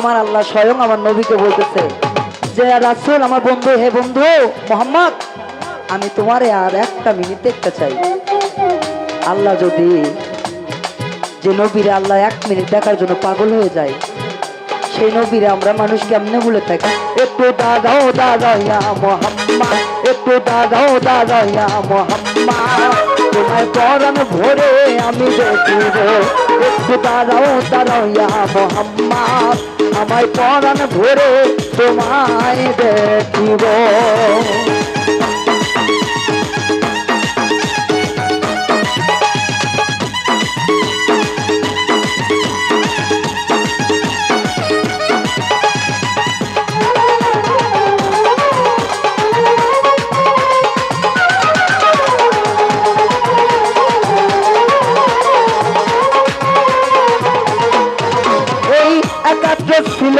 আমার আল্লাহ স্বয়ং আমার নবীকে বলতেছে যে, রাসুল আমার বন্ধু, হে বন্ধু, মোহাম্মদ, আমি তোমারে আর একটা মিনিট দেখতে চাই। আল্লাহ যদি যে নবীরে আল্লাহ এক মিনিট দেখার জন্য পাগল হয়ে যায়, সেই নবীরে আমরা মানুষ কেমনে বলে থাকি? একটু দাদাও দাদাইয়া মোহাম্মদ, একটু দাদাও দাদাইয়া মোহাম্মদ, তোমার পরাণ ভরে আমি দেখিব। একটু দাদাও দাদাইয়া মোহাম্মদ আমার পরাণ ভরে তোমায় দেখিব।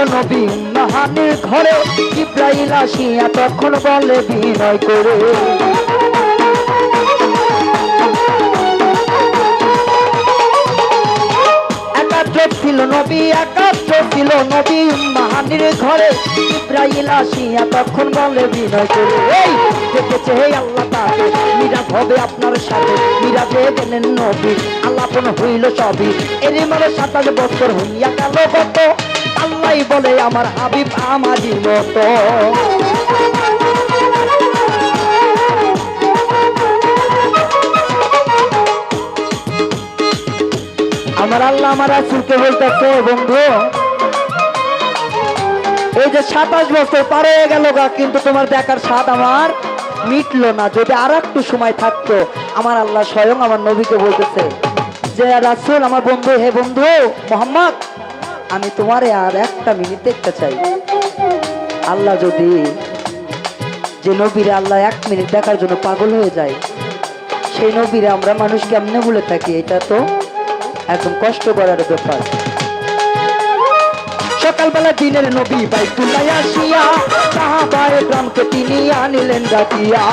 নবী নাহানের ঘরে ইব্রাহিল আসিয়া তখন বলে বিনয় করে। ছিল নবী, একাত্র ছিল নবী মাহানির ঘরে ইব্রাহিল আসিয়া তখন বলে বিনয় করে। এই, দেখেছে হে আল্লাহ তাকে। মিরাজ হবে আপনার সাথে। মিরাজে গেলেন নবী। আল্লাপন হইল সবই। এরই মানে সাতাশ বছর হইয়া গেল কত আল্লাহ বলে আমার হাবিব আমারই মতো। আমার আল্লাহ আমার রাসুলকে বলতেছে, বন্ধু, এই যে সাতাশ বছর পার হয়ে গেল গা, কিন্তু তোমার দেখার স্বাদ আমার মিটলো না। যদি আর একটু সময় থাকতো, আমার আল্লাহ স্বয়ং আমার নবীকে বলতেছে যে, রাসুল, আমার বন্ধু, হে বন্ধু, মোহাম্মদ আমি তোমারে আর একটা মিনিট দেখতে চাই। আল্লাহ যদি যে নবীরে আল্লাহ এক মিনিট দেখার জন্য পাগল হয়ে যায়, সেই নবীরে আমরা মানুষ কেমনে বলে থাকি? এটা তো একদম কষ্ট করার ব্যাপার। সকালবেলা দিনের নবী বাইতুল্লাহ আসিয়া, সাহাবায়ে গ্রামকে তিনি আনিলেন ডাকিয়া।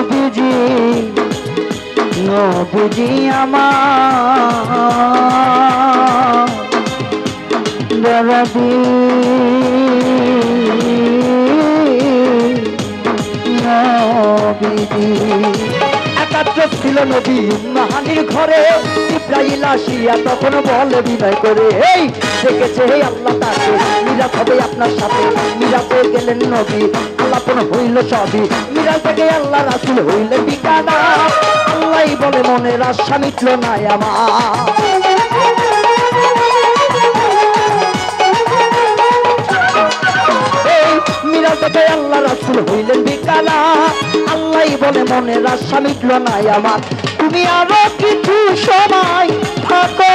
নবীজি নবীজি আমার। দরদি নবীজি। একাত্র ছিল নবী মাহানির ঘরে ইব্রাহিল আসিয়া তখন বলে বিনয় করে, এই, দেখেছে আল্লাহ তাকে মিরাজ হবে আপনার সাথে মিরাজ হয়ে গেলেন নবী। আল্লাহ কোন হইল সবই। মিরাজ থেকে আল্লাহ রাসুল হইলেন বিকানা আল্লাহ বলে মনের আশা মিটল না আমার। মিরাজ আল্লাহ রাসুল হইলেন বিকালা আল্লাহ বলে মনের আশা মিটল নাই আমার। তুমি আরও কিছু সময় থাকো।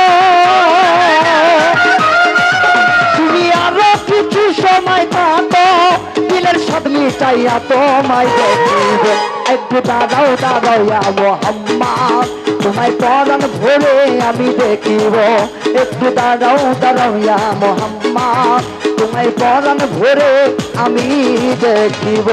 তুমি আরও কিছু সময় থাকো। দিলের সব মিটাইয়া তোমায় দেখিব। একটু দাদাও দাদাইয়া মোহাম্মদ, তোমায় পরাণ ভরে আমি দেখিব। একটু দাদাও দাদাইয়া মোহাম্মদ, তোমায় পরাণ ভরে আমি দেখিব।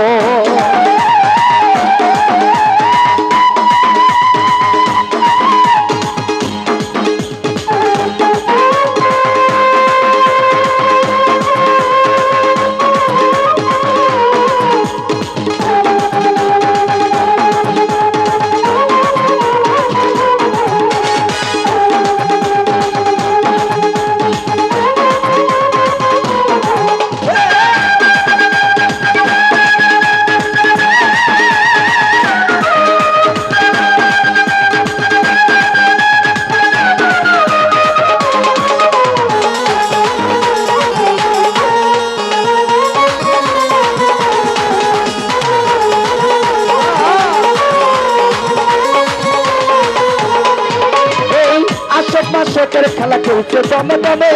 খেলছে দমে দমে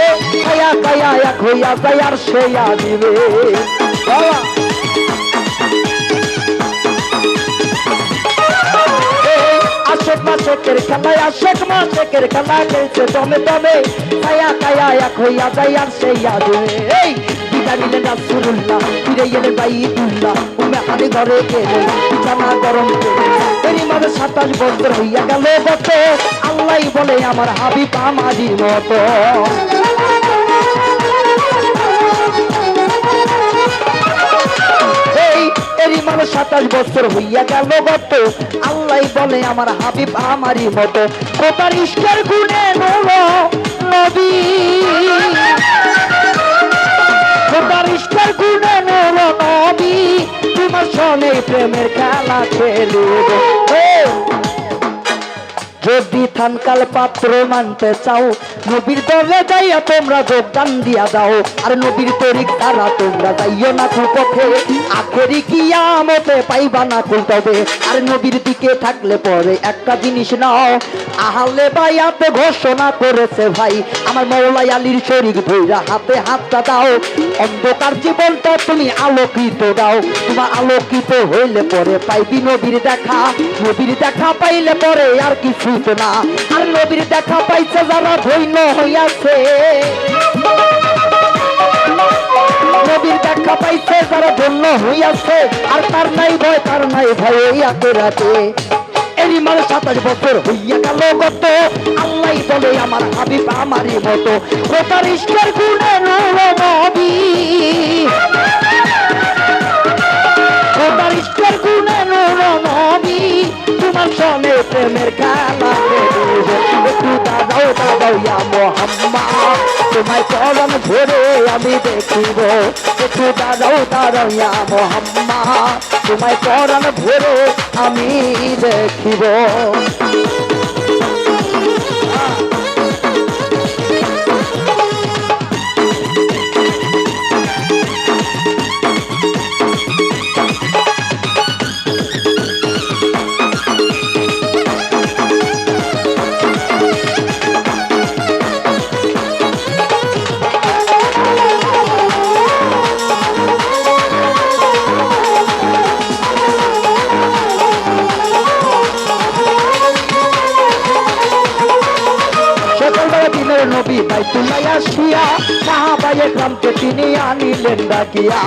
কায়া কায়া এক হইয়া যায় আর বাবা। এই আশক মাসকের খেলায় আশক মাসকের খেলা খেলছে দমে দমে কায়া কায়া এক হইয়া যায় আর সেয়া দিবে। এই বিদায় নিলেন রাসূলুল্লাহ ফিরে গেলেন বাইতুল্লাহ উমে হানি ঘরে গেলেন বিছানা গরম করে। মাঝে সাতাশ বছর হইয়া গেল গত আল্লাহ বলে, আমার হাবিব আমারই মতো। মানে সাতাশ বছর হইয়া গেল গত আল্লাহ বলে, আমার হাবিব আমারই মতো। কোথার ইস্কের গুণে নব নবী? কোথার ইস্কের গুণে নব নবী? তোমার সনে প্রেমের খেলা খেলিব। যদি থানকাল পাত্র মানতে চাও, নবীর দলে যাইয়া তোমরা যোগদান দিয়া দাও। আর নবীর তরিক তারা তোমরা যাইও না কুপথে। আখেরি কিয়ামতে পাইবা না কুল তবে। আর নবীর দিকে থাকলে পরে একটা জিনিস নাও আহলে বাইয়াতে ঘোষণা করেছে ভাই, আমার মৌলাই আলীর শরীর ধৈরা হাতে হাতটা দাও। অন্ধকার জীবনটা তুমি আলোকিত দাও। তোমার আলোকিত হইলে পরে পাইবি নবীর দেখা। নবীর দেখা পাইলে পরে আর কিছু না। আর নবীর দেখা পাইছে যারা ধৈন্য হইয়াছে। নবীর দেখা পাইছে, যারা ধন্য হইয়াছে, আর তার নাই ভয়, তার নাই ভয় এই আকেরাতে এরই মানে সাতাশ বছর হইয়া গেল গত। আল্লাহ বলে, আমার হাবিব আমারই মতো। কোথার ইষ্টের গুণে গুণে তোমার সনে প্রেমের খেলা। একটু দাদাও দাদাও ইয়া মোহাম্মা তোমায় চরণ ধরে আমি দেখিব। একটু দাঁড়াও, দাঁড়াইয়া ইয়া মোহাম্মা, তোমায় চরণ ধরে আমি দেখিব। তাই তুলাই আসিয়া সাহাবায়ে গ্রামকে তিনি আনিলেন ডাকিয়া।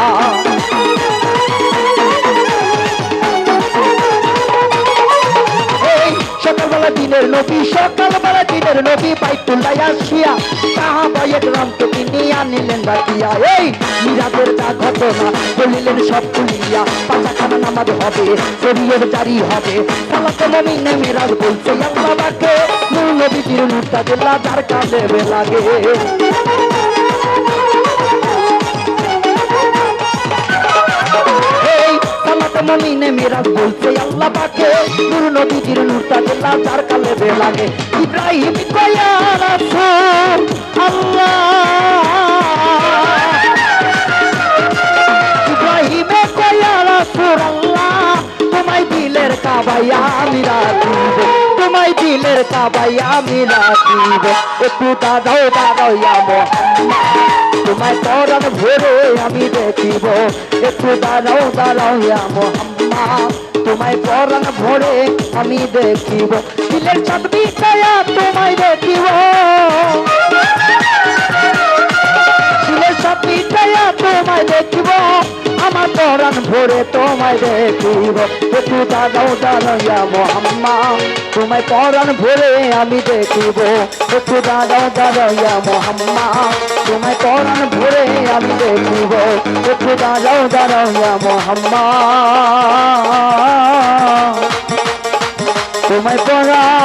সকালবেলা দিনের নবী, সকালবেলা দিনের নবী বাইতুল্লাই আসিয়া তাহা বয়ের রামকে তিনি আনিলেন রাখিয়া। এই মিরাজের যা ঘটনা বলিলেন সব তুলিয়া পাতাখানা নামাজ হবে শরীরের জারি হবে। সালাতে মমিনে মিরাজ বলছে, আল্লাহ বাকে নবীজির মুক্তা দিল্লা যার কাঁদে লাগে মমিনে মিরাজ বলছে, আল্লাহ পাকে নূর নবীজির নূরটা দিল্লা যার কালে লাগে। ইব্রাহিম কয়া আল্লাহ। ইব্রাহিমে কয়া রাসূল আল্লাহ। তোমায় দিলের কাবাইয়া আমি রাখিব তোমায় দিলের কাবাইয়া আমি রাখিব একটু দাদাও দাদাও ইয়া মোহাম্মদ তোমায় চরণ ভরে আমি দেখিব। একটু দাঁড়াও দাঁড়াও ইয়া মোহাম্মা তোমায় পরম ভোরে আমি দেখিব। দিলের চাঁদ বিছায়া তোমায় দেখিব। দিলের চাঁদ বিছায়া তোমায় দেখিব। চরণ ভরে তোমায় দেখিব। একটু দাঁড়াও দাঁড়াও ইয়া মোহাম্মা, তোমায় পরাণ ভরে আমি দেখিব। একটু দাঁড়াও দাঁড়াও ইয়া মোহাম্মা, তোমায় পরাণ ভরে আমি দেখিব। একটু দাঁড়াও দাঁড়াও ইয়া মোহাম্মা, তোমায় পরা